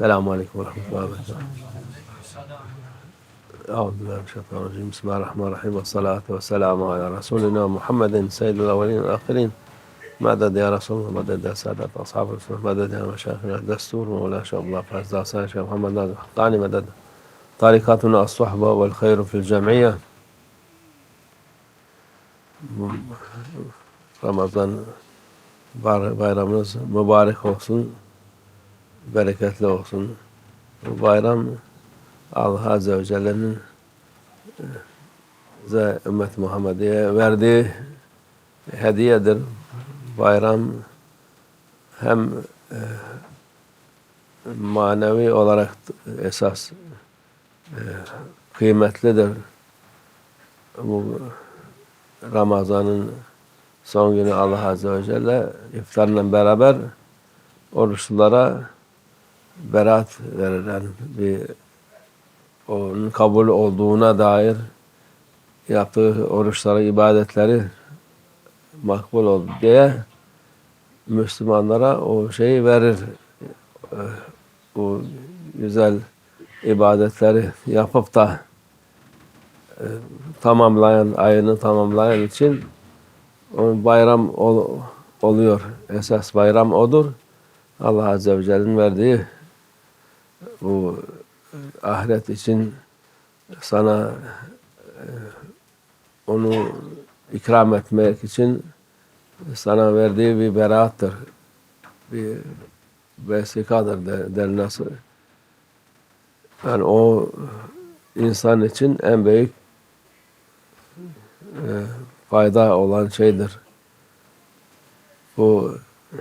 Aleyküm ve Rahmetullahi ve Berekatuhu. أعوذ بالله من الشيطان الرجيم. بسم الله الرحمن الرحيم. والصلاة والسلام على رسولنا محمد سيد الأولين والآخرين. مدد يا رسول الله مدد يا سادة أصحاب الرسول مدد يا مشايخنا الدستور مولانا شيخ الله فاز داسان شيخ محمد ناظر حقاني مدد. طريقتنا الصحبة والخير في الجمعية. bar- bayramınız mübarek olsun, bereketli olsun. Bu bayram Allah Azze ve Celle'nin e, bize ümmet Muhammediye verdiği hediyedir. Bayram hem e, manevi olarak esas e, kıymetlidir. Bu Ramazan'ın son günü Allah Azze ve Celle iftarla beraber oruçlulara berat verilen bir onun kabul olduğuna dair yaptığı oruçları, ibadetleri makbul oldu diye Müslümanlara o şeyi verir. O güzel ibadetleri yapıp da e, tamamlayan, ayını tamamlayan için bayram ol- oluyor. Esas bayram odur. Allah Azze ve Celle'nin verdiği bu ahiret için sana e, onu ikram etmek için sana verdiği bir beraattır. Bir vesikadır der. Yani o insan için en büyük e, fayda olan şeydir. Bu e,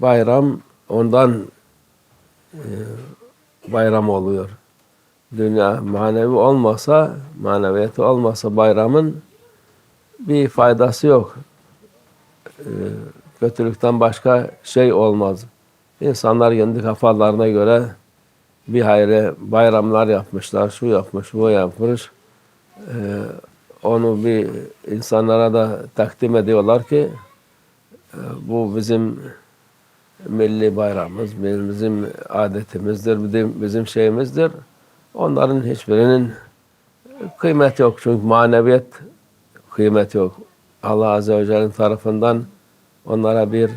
bayram ondan e, bayram oluyor. Dünya manevi olmasa, maneviyatı olmasa bayramın bir faydası yok. Ee, kötülükten başka şey olmaz. İnsanlar kendi kafalarına göre bir hayli bayramlar yapmışlar, şu yapmış, bu yapmış. Ee, onu bir insanlara da takdim ediyorlar ki e, bu bizim milli bayramımız, bizim adetimizdir, bizim, bizim şeyimizdir. Onların hiçbirinin kıymeti yok. Çünkü maneviyet kıymeti yok. Allah Azze ve Celle'nin tarafından onlara bir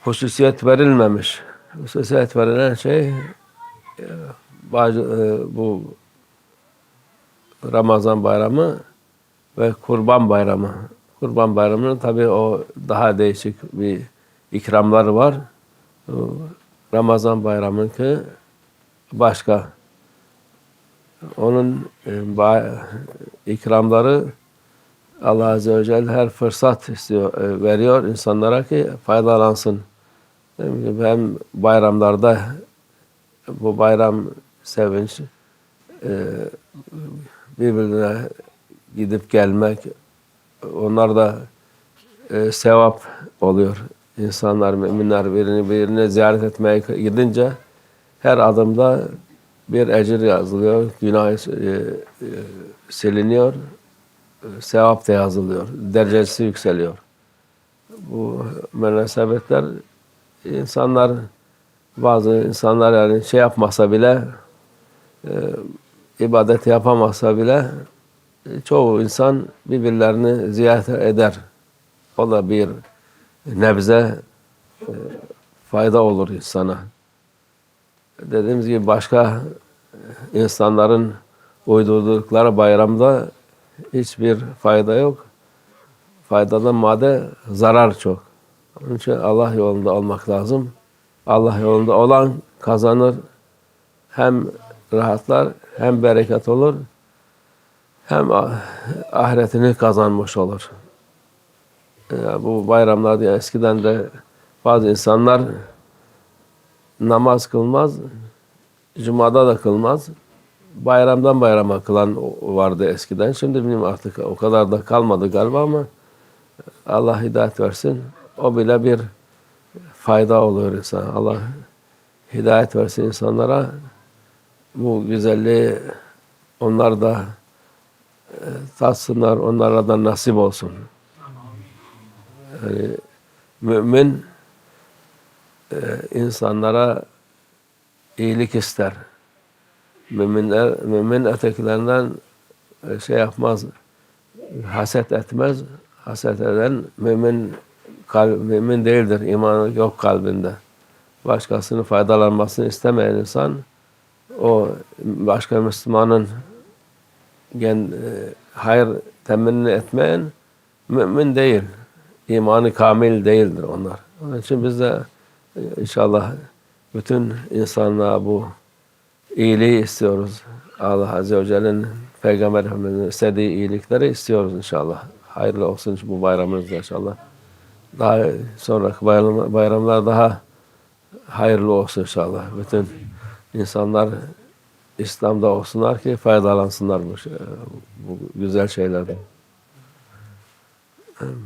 hususiyet verilmemiş. Hususiyet verilen şey e, e, bu Ramazan bayramı ve Kurban bayramı. Kurban bayramının tabii o daha değişik bir ikramları var. Ramazan bayramınki başka. Onun e, ikramları Allah Azze ve Celle her fırsat istiyor, e, veriyor insanlara ki faydalansın. Hem bayramlarda bu bayram sevinç e, birbirine gidip gelmek onlar da sevap oluyor. İnsanlar, müminler birini birine ziyaret etmeye gidince her adımda bir ecir yazılıyor, günah e, e, siliniyor, e, sevap da yazılıyor, derecesi yükseliyor. Bu münasebetler insanlar, bazı insanlar yani şey yapmasa bile, e, ibadet yapamasa bile e, çoğu insan birbirlerini ziyaret eder. O da bir nebze e, fayda olur insana. Dediğimiz gibi başka insanların uydurdukları bayramda hiçbir fayda yok. Faydadan madde zarar çok. Onun için Allah yolunda olmak lazım. Allah yolunda olan kazanır. Hem rahatlar, hem bereket olur, hem ahiretini kazanmış olur. Ya bu bayramlarda eskiden de bazı insanlar namaz kılmaz, cumada da kılmaz. Bayramdan bayrama kılan vardı eskiden. Şimdi bilmiyorum artık o kadar da kalmadı galiba ama Allah hidayet versin. O bile bir fayda oluyor insan. Allah hidayet versin insanlara. Bu güzelliği onlar da e, tatsınlar, onlara da nasip olsun. Yani mümin e, insanlara iyilik ister. Müminler, mümin ötekilerinden e, şey yapmaz, haset etmez. Haset eden mümin kalb, mümin değildir. İmanı yok kalbinde. Başkasının faydalanmasını istemeyen insan o başka Müslümanın gen, e, hayır temenni etmeyen mümin değil. İmanı kamil değildir onlar. Onun için biz de e, inşallah bütün insanlığa bu iyiliği istiyoruz. Allah Azze ve Celle'nin Peygamber Efendimiz'in istediği iyilikleri istiyoruz inşallah. Hayırlı olsun bu bayramımız da inşallah. Daha sonraki bayram, bayramlar daha hayırlı olsun inşallah. Bütün insanlar İslam'da olsunlar ki faydalansınlar bu, şey- bu güzel şeylerden.